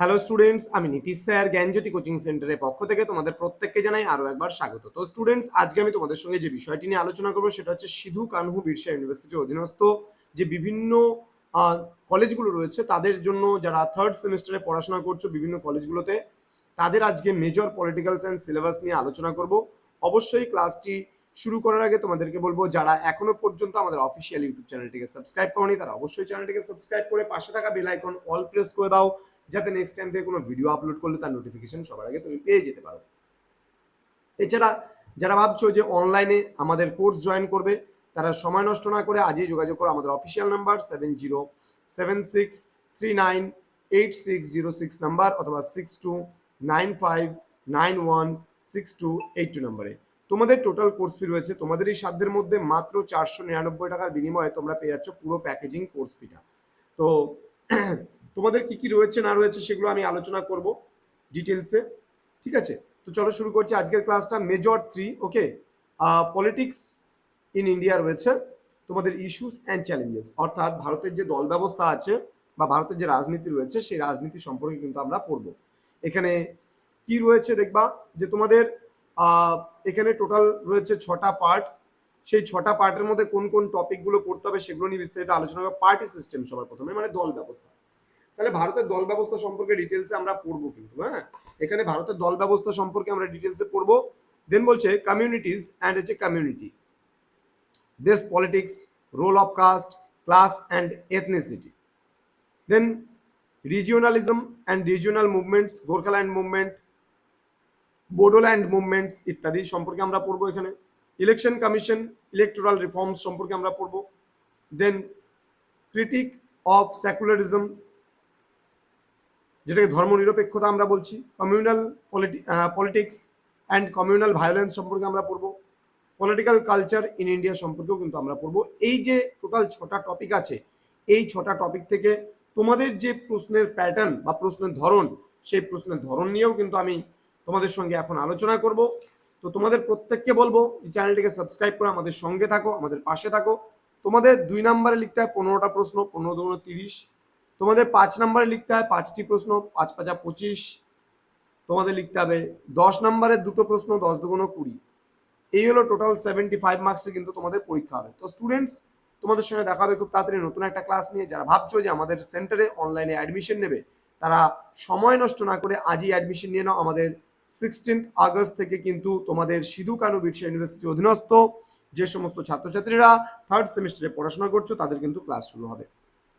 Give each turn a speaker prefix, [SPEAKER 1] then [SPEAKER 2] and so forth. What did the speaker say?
[SPEAKER 1] Hello students আমি Nitish sir, জ্ঞানজ্যোতি coaching সেন্টারের পক্ষ থেকে তোমাদের প্রত্যেককে জানাই আরও একবার স্বাগত। তো স্টুডেন্টস আজকে আমি তোমাদের সঙ্গে যে বিষয়টি নিয়ে আলোচনা করব সেটা হচ্ছে সিধু কানহু বিরসা ইউনিভার্সিটির অধীনস্থ যে বিভিন্ন কলেজগুলো রয়েছে, তাদের জন্য যারা থার্ড সেমিস্টারে পড়াশোনা করছ বিভিন্ন কলেজগুলোতে তাদের আজকে মেজর পলিটিক্যাল সায়েন্স সিলেবাস নিয়ে আলোচনা করব। অবশ্যই ক্লাসটি শুরু করার আগে তোমাদেরকে বলব, যারা এখনও পর্যন্ত আমাদের অফিসিয়াল ইউটিউব চ্যানেলটিকে সাবস্ক্রাইব করনি, তারা অবশ্যই চ্যানেলটিকে সাবস্ক্রাইব করে পাশে থাকা বেল আইকন অল প্রেস করে দাও। যাতে নেক্সট টাইম থেকে কোনো ভিডিও আপলোড করলে তার নোটিফিকেশন সবার আগে তুমি পেয়ে যেতে পারো। এছাড়া যারা ভাবছ যে অনলাইনে আমাদের কোর্স জয়েন করবে, তারা সময় নষ্ট না করে আজই যোগাযোগ করো আমাদের official number seven zero seven six three nine eight six zero six number অথবা six two nine five nine one six two eight two নাম্বারে তোমাদের টোটাল কোর্স ফি রয়েছে, তোমাদের এই সাধ্যের মধ্যে মাত্র চারশো নিরানব্বই টাকার বিনিময়ে তোমরা পেয়ে যাচ্ছ পুরো প্যাকেজিং কোর্স ফিটা তো তোমাদের কি কি রয়েছে না রয়েছে সেগুলো আমি আলোচনা করব ডিটেলসে ঠিক আছে? তো চলো শুরু করছি আজকের ক্লাসটা major three okay politics in India রয়েছে। তোমাদের ইস্যুস অ্যান্ড চ্যালেঞ্জেস অর্থাৎ ভারতের যে দল ব্যবস্থা আছে বা ভারতের যে রাজনীতি রয়েছে, সেই রাজনীতি সম্পর্কে কিন্তু আমরা পড়ব। এখানে কি রয়েছে দেখবা? যে তোমাদের এখানে টোটাল রয়েছে ছটা পার্ট সেই ছটা পার্টের মধ্যে কোন কোন টপিকগুলো পড়তে হবে সেগুলো নিয়ে বিস্তারিত আলোচনা করব পার্টি সিস্টেম সবার প্রথমে মানে দল ব্যবস্থা। তাহলে ভারতের দল ব্যবস্থা সম্পর্কে ডিটেলসে আমরা পড়ব কিন্তু হ্যাঁ? এখানে ভারতের দল ব্যবস্থা সম্পর্কে আমরা ডিটেলসে পড়ব। দেন বলছে কমিউনিটিস অ্যান্ড হচ্ছে কমিউনিটি দেশ politics role of caste class and ethnicity then regionalism and regional movements Gorkhaland movement Bodoland movements ইত্যাদি সম্পর্কে আমরা পড়ব এখানে। ইলেকশন কমিশন ইলেকটোরাল রিফর্মস সম্পর্কে আমরা পড়ব। দেন ক্রিটিক অফ সেকুলারিজম যেটাকে ধর্মনিরপেক্ষতা আমরা বলছি communal politics and communal violence সম্পর্কে আমরা পড়ব পলিটিক্যাল কালচার ইন ইন্ডিয়া সম্পর্কেও কিন্তু আমরা পড়ব। এই যে টোটাল ছটা টপিক আছে, এই ছটা টপিক থেকে তোমাদের যে প্রশ্নের প্যাটার্ন বা প্রশ্নের ধরন, সেই প্রশ্নের ধরন নিয়েও কিন্তু আমি তোমাদের সঙ্গে এখন আলোচনা করব। তো তোমাদের প্রত্যেককে বলব যে চ্যানেলটিকে সাবস্ক্রাইব করে আমাদের সঙ্গে থাকো, আমাদের পাশে থাকো। তোমাদের দুই নম্বরে লিখতে হয় পনেরোটা প্রশ্ন, পনেরো দুগুণ তিরিশ। তোমাদের পাঁচ নম্বরে লিখতে হয় পাঁচটি প্রশ্ন, পাঁচ পাঁচা পঁচিশ। তোমাদের লিখতে হবে দশ নম্বরের দুটো প্রশ্ন, দশ দুগুণ কুড়ি। এই হলো টোটাল সেভেন্টি ফাইভ মার্কসে কিন্তু তোমাদের পরীক্ষা হবে। তো স্টুডেন্টস তোমাদের সঙ্গে দেখা হবে খুব তাড়াতাড়ি নতুন একটা ক্লাস নিয়ে। যারা ভাবছ যে আমাদের সেন্টারে অনলাইনে অ্যাডমিশন নেবে, তারা সময় নষ্ট না করে আজই অ্যাডমিশন নিয়ে নাও। আমাদের সিক্সটিন্থ আগস্ট থেকে কিন্তু তোমাদের সিধু কানু বিরসা ইউনিভার্সিটি অধীনস্থ। যে সমস্ত ছাত্রছাত্রীরা থার্ড সেমিস্টারে পড়াশোনা করছ, তাদের কিন্তু ক্লাস শুরু হবে।